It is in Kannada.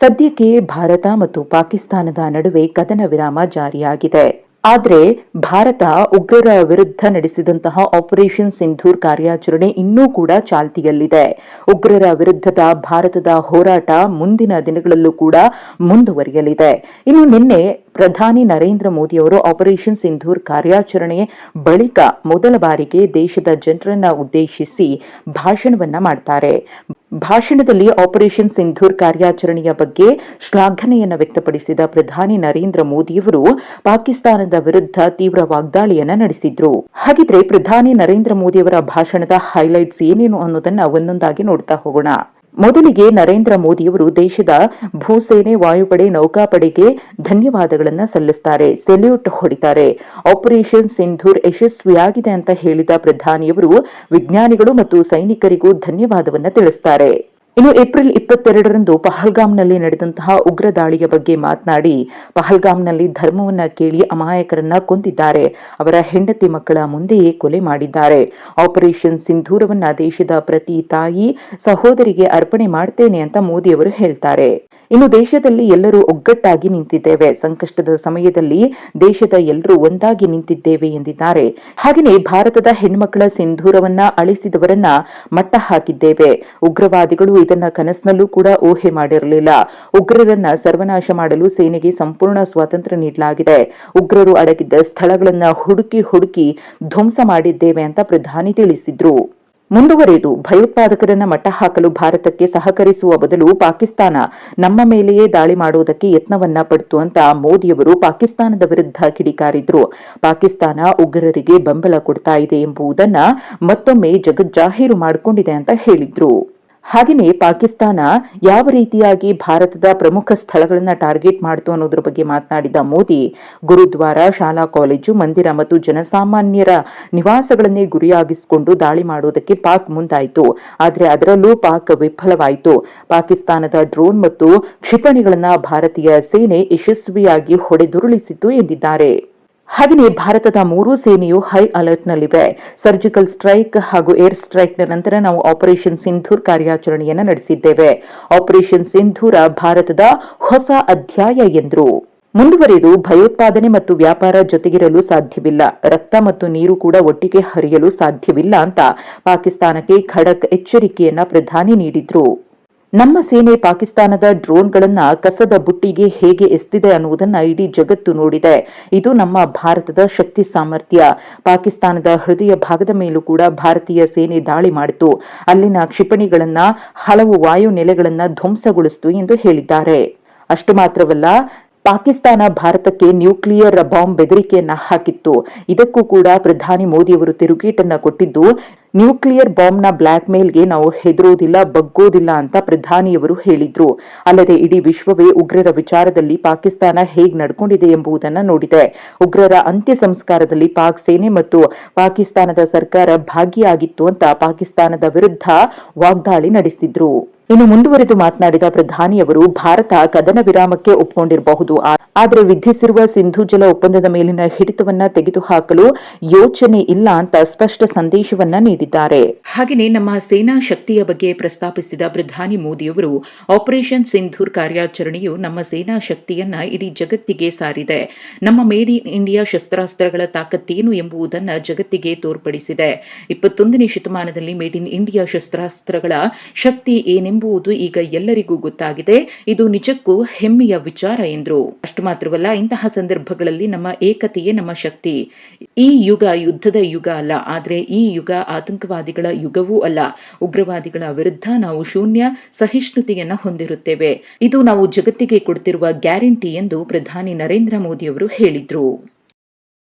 ಸದ್ಯಕ್ಕೆ ಭಾರತ ಮತ್ತು ಪಾಕಿಸ್ತಾನದ ನಡುವೆ ಕದನ ವಿರಾಮ ಜಾರಿಯಾಗಿದೆ. ಆದರೆ ಭಾರತ ಉಗ್ರರ ವಿರುದ್ಧ ನಡೆಸಿದಂತಹ ಆಪರೇಷನ್ ಸಿಂಧೂರ್ ಕಾರ್ಯಾಚರಣೆ ಇನ್ನೂ ಕೂಡ ಚಾಲ್ತಿಯಲ್ಲಿದೆ. ಉಗ್ರರ ವಿರುದ್ಧದ ಭಾರತದ ಹೋರಾಟ ಮುಂದಿನ ದಿನಗಳಲ್ಲೂ ಕೂಡ ಮುಂದುವರಿಯಲಿದೆ. ಇನ್ನು ನಿನ್ನೆ ಪ್ರಧಾನಿ ನರೇಂದ್ರ ಮೋದಿಯವರು ಆಪರೇಷನ್ ಸಿಂಧೂರ್ ಕಾರ್ಯಾಚರಣೆ ಬಳಿಕ ಮೊದಲ ಬಾರಿಗೆ ದೇಶದ ಜನರನ್ನ ಉದ್ದೇಶಿಸಿ ಭಾಷಣವನ್ನ ಮಾಡ್ತಾರೆ. ಭಾಷಣದಲ್ಲಿ ಆಪರೇಷನ್ ಸಿಂಧೂರ್ ಕಾರ್ಯಾಚರಣೆಯ ಬಗ್ಗೆ ಶ್ಲಾಘನೆಯನ್ನು ವ್ಯಕ್ತಪಡಿಸಿದ ಪ್ರಧಾನಿ ನರೇಂದ್ರ ಮೋದಿಯವರು ಪಾಕಿಸ್ತಾನದ ವಿರುದ್ಧ ತೀವ್ರ ವಾಗ್ದಾಳಿಯನ್ನ ನಡೆಸಿದ್ರು. ಹಾಗಿದ್ರೆ ಪ್ರಧಾನಿ ನರೇಂದ್ರ ಮೋದಿಯವರ ಭಾಷಣದ ಹೈಲೈಟ್ಸ್ ಏನೇನು ಅನ್ನೋದನ್ನ ಒಂದೊಂದಾಗಿ ನೋಡ್ತಾ ಹೋಗೋಣ. ಮೊದಲಿಗೆ ನರೇಂದ್ರ ಮೋದಿಯವರು ದೇಶದ ಭೂಸೇನೆ ವಾಯುಪಡೆ ನೌಕಾಪಡೆಗೆ ಧನ್ಯವಾದಗಳನ್ನು ಸಲ್ಲಿಸುತ್ತಾರೆ ಸೆಲ್ಯೂಟ್ ಹೊಡಿತಾರೆ. ಆಪರೇಷನ್ ಸಿಂಧೂರ್ ಯಶಸ್ವಿಯಾಗಿದೆ ಅಂತ ಹೇಳಿದ ಪ್ರಧಾನಿಯವರು ವಿಜ್ಞಾನಿಗಳು ಮತ್ತು ಸೈನಿಕರಿಗೂ ಧನ್ಯವಾದವನ್ನು ತಿಳಿಸುತ್ತಾರೆ ಇನ್ನು ಏಪ್ರಿಲ್ ಇಪ್ಪತ್ತೆರಡರಂದು ಪಹಲ್ಗಾಮ್ನಲ್ಲಿ ನಡೆದಂತಹ ಉಗ್ರ ದಾಳಿಯ ಬಗ್ಗೆ ಮಾತನಾಡಿ, ಪಹಲ್ಗಾಮ್ನಲ್ಲಿ ಧರ್ಮವನ್ನ ಕೇಳಿ ಅಮಾಯಕರನ್ನ ಕೊಂದಿದ್ದಾರೆ. ಅವರ ಹೆಂಡತಿ ಮಕ್ಕಳ ಮುಂದೆಯೇ ಕೊಲೆ ಮಾಡಿದ್ದಾರೆ. ಆಪರೇಷನ್ ಸಿಂಧೂರವನ್ನ ದೇಶದ ಪ್ರತಿ ತಾಯಿ ಸಹೋದರಿಗೆ ಅರ್ಪಣೆ ಮಾಡ್ತೇನೆ ಅಂತ ಮೋದಿಯವರು ಹೇಳ್ತಾರೆ. ಇನ್ನು ದೇಶದಲ್ಲಿ ಎಲ್ಲರೂ ಒಗ್ಗಟ್ಟಾಗಿ ನಿಂತಿದ್ದೇವೆ. ಸಂಕಷ್ಟದ ಸಮಯದಲ್ಲಿ ದೇಶದ ಎಲ್ಲರೂ ಒಂದಾಗಿ ನಿಂತಿದ್ದೇವೆ ಎಂದಿದ್ದಾರೆ. ಹಾಗೆಯೇ ಭಾರತದ ಹೆಣ್ಮಕ್ಕಳ ಸಿಂಧೂರವನ್ನ ಅಳಿಸಿದವರನ್ನ ಮಟ್ಟ ಹಾಕಿದ್ದೇವೆ. ಉಗ್ರವಾದಿಗಳು ಇದನ್ನ ಕನಸಿನಲ್ಲೂ ಕೂಡ ಊಹೆ ಮಾಡಿರಲಿಲ್ಲ. ಉಗ್ರರನ್ನ ಸರ್ವನಾಶ ಮಾಡಲು ಸೇನೆಗೆ ಸಂಪೂರ್ಣ ಸ್ವಾತಂತ್ರ್ಯ ನೀಡಲಾಗಿದೆ. ಉಗ್ರರು ಅಡಗಿದ್ದ ಸ್ಥಳಗಳನ್ನ ಹುಡುಕಿ ಹುಡುಕಿ ಧ್ವಂಸ ಮಾಡಿದ್ದೇವೆ ಅಂತ ಪ್ರಧಾನಿ ತಿಳಿಸಿದ್ರು. ಮುಂದುವರೆದು ಭಯೋತ್ಪಾದಕರನ್ನ ಮಟ್ಟ ಹಾಕಲು ಭಾರತಕ್ಕೆ ಸಹಕರಿಸುವ ಬದಲು ಪಾಕಿಸ್ತಾನ ನಮ್ಮ ಮೇಲೆಯೇ ದಾಳಿ ಮಾಡುವುದಕ್ಕೆ ಯತ್ನವನ್ನ ಪಡಿತು ಅಂತ ಮೋದಿಯವರು ಪಾಕಿಸ್ತಾನದ ವಿರುದ್ಧ ಕಿಡಿಕಾರಿದ್ರು. ಪಾಕಿಸ್ತಾನ ಉಗ್ರರಿಗೆ ಬೆಂಬಲ ಕೊಡ್ತಾ ಇದೆ ಎಂಬುದನ್ನ ಮತ್ತೊಮ್ಮೆ ಜಗಜ್ಜಾಹೀರು ಮಾಡಿಕೊಂಡಿದೆ ಅಂತ ಹೇಳಿದ್ರು. ಹಾಗೆಯೇ ಪಾಕಿಸ್ತಾನ ಯಾವ ರೀತಿಯಾಗಿ ಭಾರತದ ಪ್ರಮುಖ ಸ್ಥಳಗಳನ್ನು ಟಾರ್ಗೆಟ್ ಮಾಡಿತು ಅನ್ನೋದ್ರ ಬಗ್ಗೆ ಮಾತನಾಡಿದ ಮೋದಿ, ಗುರುದ್ವಾರ, ಶಾಲಾ ಕಾಲೇಜು, ಮಂದಿರ ಮತ್ತು ಜನಸಾಮಾನ್ಯರ ನಿವಾಸಗಳನ್ನೇ ಗುರಿಯಾಗಿಸಿಕೊಂಡು ದಾಳಿ ಮಾಡುವುದಕ್ಕೆ ಪಾಕ್ ಮುಂದಾಯಿತು. ಆದರೆ ಅದರಲ್ಲೂ ಪಾಕ್ ವಿಫಲವಾಯಿತು. ಪಾಕಿಸ್ತಾನದ ಡ್ರೋನ್ ಮತ್ತು ಕ್ಷಿಪಣಿಗಳನ್ನು ಭಾರತೀಯ ಸೇನೆ ಯಶಸ್ವಿಯಾಗಿ ಹೊಡೆದುರುಳಿಸಿತು ಎಂದಿದ್ದಾರೆ. ಹಾಗೆಯೇ ಭಾರತದ ಮೂರು ಸೇನೆಯು ಹೈ ಅಲರ್ಟ್ನಲ್ಲಿವೆ. ಸರ್ಜಿಕಲ್ ಸ್ಟ್ರೈಕ್ ಹಾಗೂ ಏರ್ ಸ್ಟ್ರೈಕ್ನ ನಂತರ ನಾವು ಆಪರೇಷನ್ ಸಿಂಧೂರ್ ಕಾರ್ಯಾಚರಣೆಯನ್ನು ನಡೆಸಿದ್ದೇವೆ. ಆಪರೇಷನ್ ಸಿಂಧೂರ ಭಾರತದ ಹೊಸ ಅಧ್ಯಾಯ ಎಂದರು. ಮುಂದುವರೆದು ಭಯೋತ್ಪಾದನೆ ಮತ್ತು ವ್ಯಾಪಾರ ಜೊತೆಗಿರಲು ಸಾಧ್ಯವಿಲ್ಲ. ರಕ್ತ ಮತ್ತು ನೀರು ಕೂಡ ಒಟ್ಟಿಗೆ ಹರಿಯಲು ಸಾಧ್ಯವಿಲ್ಲ ಅಂತ ಪಾಕಿಸ್ತಾನಕ್ಕೆ ಖಡಕ್ ಎಚ್ಚರಿಕೆಯನ್ನ ಪ್ರಧಾನಿ ನೀಡಿದ್ರು. ನಮ್ಮ ಸೇನೆ ಪಾಕಿಸ್ತಾನದ ಡ್ರೋನ್ಗಳನ್ನ ಕಸದ ಬುಟ್ಟಿಗೆ ಹೇಗೆ ಎಸ್ತಿದೆ ಅನ್ನುವುದನ್ನ ಇಡೀ ಜಗತ್ತು ನೋಡಿದೆ. ಇದು ನಮ್ಮ ಭಾರತದ ಶಕ್ತಿ ಸಾಮರ್ಥ್ಯ. ಪಾಕಿಸ್ತಾನದ ಹೃದಯ ಭಾಗದ ಮೇಲೂ ಕೂಡ ಭಾರತೀಯ ಸೇನೆ ದಾಳಿ ಮಾಡಿತು ಅಲ್ಲಿನ ಕ್ಷಿಪಣಿಗಳನ್ನ, ಹಲವು ವಾಯು ನೆಲೆಗಳನ್ನ ಧ್ವಂಸಗೊಳಿಸಿತು ಎಂದು ಹೇಳಿದ್ದಾರೆ. ಅಷ್ಟು ಮಾತ್ರವಲ್ಲ, ಪಾಕಿಸ್ತಾನ ಭಾರತಕ್ಕೆ ನ್ಯೂಕ್ಲಿಯರ್ ಬಾಂಬ್ ಬೆದರಿಕೆಯನ್ನ ಹಾಕಿತ್ತು. ಇದಕ್ಕೂ ಕೂಡ ಪ್ರಧಾನಿ ಮೋದಿಯವರು ತಿರುಗೇಟನ್ನ ಕೊಟ್ಟಿದ್ದು ನ್ಯೂಕ್ಲಿಯರ್ ಬಾಂಬ್ನ ಬ್ಲಾಕ್ ಮೇಲ್ಗೆ ನಾವು ಹೆದರೋದಿಲ್ಲ, ಬಗ್ಗೋದಿಲ್ಲ ಅಂತ ಪ್ರಧಾನಿಯವರು ಹೇಳಿದ್ರು. ಅಲ್ಲದೆ ಇಡೀ ವಿಶ್ವವೇ ಉಗ್ರರ ವಿಚಾರದಲ್ಲಿ ಪಾಕಿಸ್ತಾನ ಹೇಗ್ ನಡ್ಕೊಂಡಿದೆ ಎಂಬುದನ್ನು ನೋಡಿದೆ. ಉಗ್ರರ ಅಂತ್ಯ ಸಂಸ್ಕಾರದಲ್ಲಿ ಪಾಕ್ ಸೇನೆ ಮತ್ತು ಪಾಕಿಸ್ತಾನದ ಸರ್ಕಾರ ಭಾಗಿಯಾಗಿತ್ತು ಅಂತ ಪಾಕಿಸ್ತಾನದ ವಿರುದ್ಧ ವಾಗ್ದಾಳಿ ನಡೆಸಿದ್ರು. ಇನ್ನು ಮುಂದುವರೆದು ಮಾತನಾಡಿದ ಪ್ರಧಾನಿಯವರು, ಭಾರತ ಕದನ ವಿರಾಮಕ್ಕೆ ಒಪ್ಪಿಕೊಂಡಿರಬಹುದು ಆದರೆ ವಿಧಿಸಿರುವ ಸಿಂಧು ಜಲ ಒಪ್ಪಂದದ ಮೇಲಿನ ಹಿಡಿತವನ್ನ ತೆಗೆದುಹಾಕಲು ಯೋಚನೆ ಇಲ್ಲ ಅಂತ ಸ್ಪಷ್ಟ ಸಂದೇಶವನ್ನ ನೀಡಿದ್ದಾರೆ. ಹಾಗೆಯೇ ನಮ್ಮ ಸೇನಾ ಶಕ್ತಿಯ ಬಗ್ಗೆ ಪ್ರಸ್ತಾಪಿಸಿದ ಪ್ರಧಾನಿ ಮೋದಿಯವರು, ಆಪರೇಷನ್ ಸಿಂಧೂರ್ ಕಾರ್ಯಾಚರಣೆಯು ನಮ್ಮ ಸೇನಾ ಶಕ್ತಿಯನ್ನ ಇಡೀ ಜಗತ್ತಿಗೆ ಸಾರಿದೆ. ನಮ್ಮ ಮೇಡ್ ಇನ್ ಇಂಡಿಯಾ ಶಸ್ತ್ರಾಸ್ತ್ರಗಳ ತಾಕತ್ತೇನು ಎಂಬುದನ್ನ ಜಗತ್ತಿಗೆ ತೋರ್ಪಡಿಸಿದೆ. ಇಪ್ಪತ್ತೊಂದನೇ ಶತಮಾನದಲ್ಲಿ ಮೇಡ್ ಇನ್ ಇಂಡಿಯಾ ಶಸ್ತ್ರಾಸ್ತ್ರಗಳ ಶಕ್ತಿ ಏನೆಂಬುದು ಈಗ ಎಲ್ಲರಿಗೂ ಗೊತ್ತಾಗಿದೆ. ಇದು ನಿಜಕ್ಕೂ ಹೆಮ್ಮೆಯ ವಿಚಾರ ಎಂದರು. ಅಷ್ಟು ಮಾತ್ರವಲ್ಲ, ಇಂತಹ ಸಂದರ್ಭಗಳಲ್ಲಿ ನಮ್ಮ ಏಕತೆಯೇ ನಮ್ಮ ಶಕ್ತಿ. ಈ ಯುಗ ಯುದ್ಧದ ಯುಗ ಅಲ್ಲ, ಆದರೆ ಈ ಯುಗ ಆತಂಕವಾದಿಗಳ ಯುಗವೂ ಅಲ್ಲ. ಉಗ್ರವಾದಿಗಳ ವಿರುದ್ಧ ನಾವು ಶೂನ್ಯ ಸಹಿಷ್ಣುತೆಯನ್ನು ಹೊಂದಿರುತ್ತೇವೆ. ಇದು ನಾವು ಜಗತ್ತಿಗೆ ಕೊಡ್ತಿರುವ ಗ್ಯಾರಂಟಿ ಎಂದು ಪ್ರಧಾನಿ ನರೇಂದ್ರ ಮೋದಿ ಅವರು ಹೇಳಿದ್ರು.